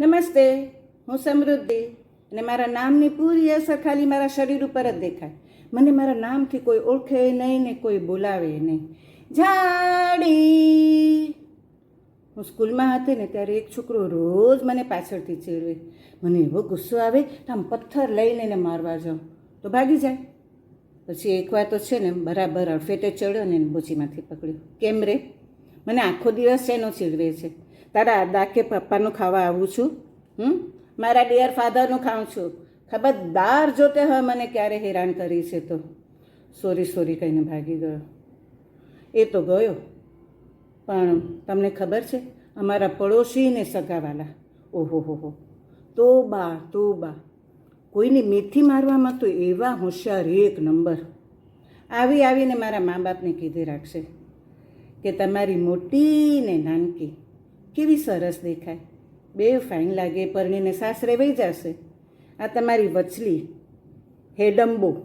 નમસ્તે, હું સમૃદ્ધિ અને મારા નામની પૂરી અસર ખાલી મારા શરીર ઉપર જ દેખાય. મને મારા નામથી કોઈ ઓળખે નહીં ને કોઈ બોલાવે નહીં. ઝાડી હું સ્કૂલમાં હતી ને ત્યારે એક છોકરો રોજ મને પાછળથી ચીડવે મને એવો ગુસ્સો આવે તો આમ પથ્થર લઈને એને મારવા જાઉં. તો ભાગી જાય. પછી એકવાર તો છે ને બરાબર અડફેટે ચડ્યો ને બોચીમાંથી પકડ્યો. કેમ રે? મને આખો દિવસ એનો ચીડવે છે. તારા દાકે પપ્પાનું ખાવા આવું છું, હમ? મારા ડિયર ફાધરનું ખાઉં છું. ખબરદાર જો તે હવે મને ક્યારે હેરાન કરી છે તો. સોરી સોરી કહીને ભાગી ગયો. એ તો ગયો. પણ તમને ખબર છે, અમારા પડોશીને સગાવાલા. ઓહો, હો હો. તો બા તો બા. કોઈની મીઠી મારવામાં તો એવા હોશિયાર એક નંબર. આવી, આવીને મારા મા બાપને કીધી રાખશે કે તમારી મોટી ને નાનકી કેવી સરસ દેખાય. બે ફાઇન લાગે, પરણીને સાસરે વહી જશે. આ તમારી વચલી હેડમ્બો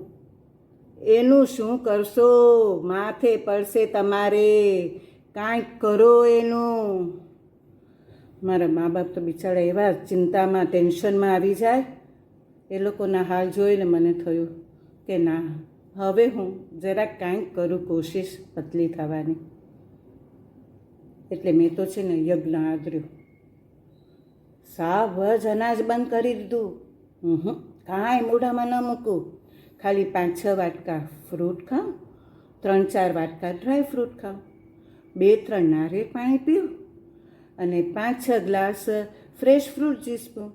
એનું શું કરશો? માથે પડશે તમારે. કાંઈક કરો એનું. મારા મા બાપ તો બિચારા એવા ચિંતામાં, ટેન્શનમાં આવી જાય. એ લોકોના હાલ જોઈને મને થયું કે ના, હવે હું જરાક કાંઈક કરું કોશિશ પતલી થવાની. એટલે મેં તો છે ને યજ્ઞ આદર્યો. સાવ જ અનાજ બંધ કરી દીધું. હં કાંઈ મોઢામાં ન મૂકું. ખાલી પાંચ છ વાટકા ફ્રૂટ ખાઉં, ત્રણ ચાર વાટકા ડ્રાય ફ્રૂટ ખાઉં. બે ત્રણ નારિયેળ પાણી પીવું અને પાંચ છ ગ્લાસ ફ્રેશ ફ્રૂટ જ્યુસ પીવું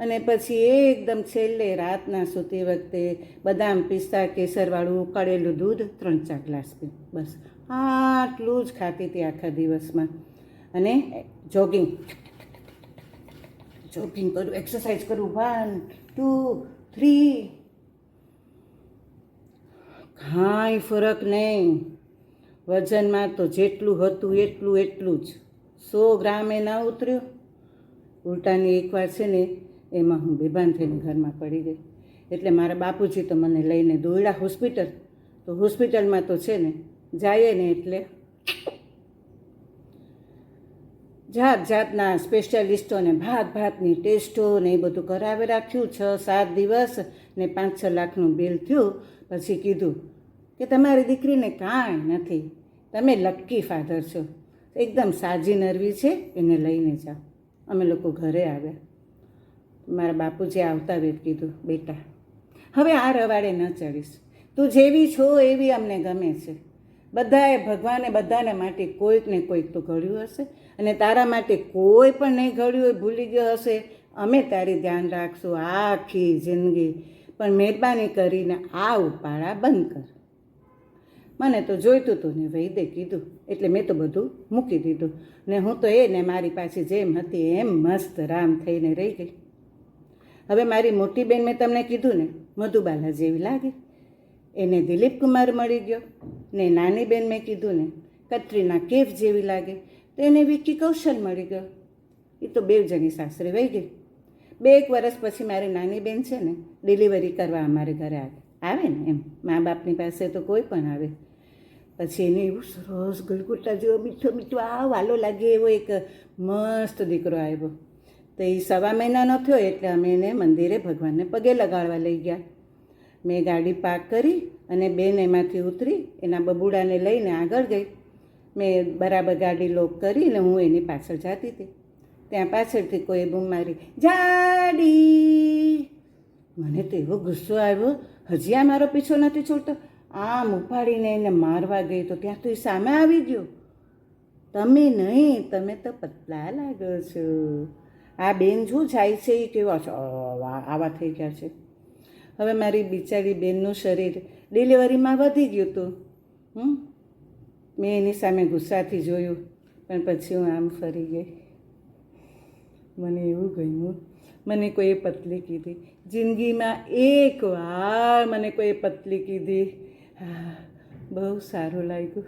અને પછી એકદમ છેલ્લે રાતના સૂતી વખતે બદામ પિસ્તા, કેસરવાળું ઉકાળેલું દૂધ, ત્રણ ચાર ગ્લાસ પી. બસ. આટલું જ ખાતી હતી આખા દિવસમાં. અને જોગિંગ. જોગિંગ કરું, એક્સરસાઇઝ કરું. One, two, three. કાંઈ ફરક નહીં. વજનમાં તો જેટલું હતું એટલું એટલું જ. સો ગ્રામે ના ઉતર્યું. ઉલટાની એકવાર છે ને એમાં હું બેભાન થઈને ઘરમાં પડી ગઈ. એટલે મારા બાપુજી તો મને લઈને દોયડા હોસ્પિટલ. તો હોસ્પિટલમાં તો છે ને, જાય ને એટલે જાત જાતના સ્પેશિયાલિસ્ટોને ભાત ભાતની ટેસ્ટો ને એ બધું કરાવી રાખ્યું. છ, સાત દિવસ ને પાંચ છ લાખનું બિલ થયું. પછી કીધું કે તમારી દીકરીને કાંઈ નથી. તમે લક્કી ફાધર છો. એકદમ સાજી નરવી છે, એને લઈને જાઓ. અમે લોકો ઘરે આવ્યા. મારા બાપુજી આવતા વેત કીધું, બેટા, હવે આ રવાડે ન ચડીશ. તું જેવી છો એવી અમને ગમે છે. બધાએ ભગવાને બધાને માટે કોઈક ને કોઈક તો ઘડ્યું હશે અને તારા માટે કોઈ પણ નહીં ઘડ્યું હોય, ભૂલી ગયો હશે. અમે તારી ધ્યાન રાખશું આખી જિંદગી. પણ મહેરબાની કરીને આ ઉપાડા બંધ કર. મને તો જોઈતું હતું ને વૈદે કીધું, એટલે મેં તો બધું મૂકી દીધું. ને હું તો એ ને મારી પાસે જેમ હતી એમ મસ્ત રામ થઈને રહી ગઈ. હવે મારી મોટી બેન મેં તમને કીધું ને, મધુબાલા જેવી લાગે. એને દિલીપ કુમાર મળી ગયો ને નાની બેન મેં કીધું ને, કતરીના કેફ જેવી લાગે. તો એને વિકી કૌશલ મળી ગયો. એ તો બે જણી સાસરે વહી ગઈ. બે એક વર્ષ પછી મારી નાની બેન છે ને, ડિલિવરી કરવા અમારે ઘરે આવે. આવે ને એમ. મા બાપની પાસે તો કોઈ પણ આવે. પછી એને એવું સરસ ગલગોટા જેવો મીઠો મીઠો આ વાલો લાગે એવો એક મસ્ત દીકરો આવ્યો. તો એ સવા મહિનાનો થયો એટલે અમે એને મંદિરે ભગવાનને પગે લગાડવા લઈ ગયા. મેં ગાડી પાર્ક કરી અને બેન એમાંથી ઉતરી એના બબુડાને લઈને આગળ ગઈ. મેં બરાબર ગાડી લોક કરીને હું એની પાછળ જતી હતી. ત્યાં પાછળથી કોઈ બૂમ મારી, જાડી! મને તો એવો ગુસ્સો આવ્યો. હજી આ મારો પીછો નથી છોડતો. આમ ઉપાડીને એને મારવા ગઈ તો ત્યાં તો એ સામે આવી ગયો. તમે નહીં, તમે તો પતલા લાગો છો. આ બેન શું જાય છે એ કેવા આવા થઈ ગયા છે. હવે મારી બિચારી બેનનું શરીર ડિલિવરીમાં વધી ગયું હતું. હમ? મેં એની સામે ગુસ્સાથી જોયું, પણ પછી હું આમ ફરી ગઈ. મને એવું ગમ્યું, મને કોઈએ પતલી કીધી. જિંદગીમાં એક વાર મને કોઈએ પતલી કીધી. હા, બહુ સારું લાગ્યું.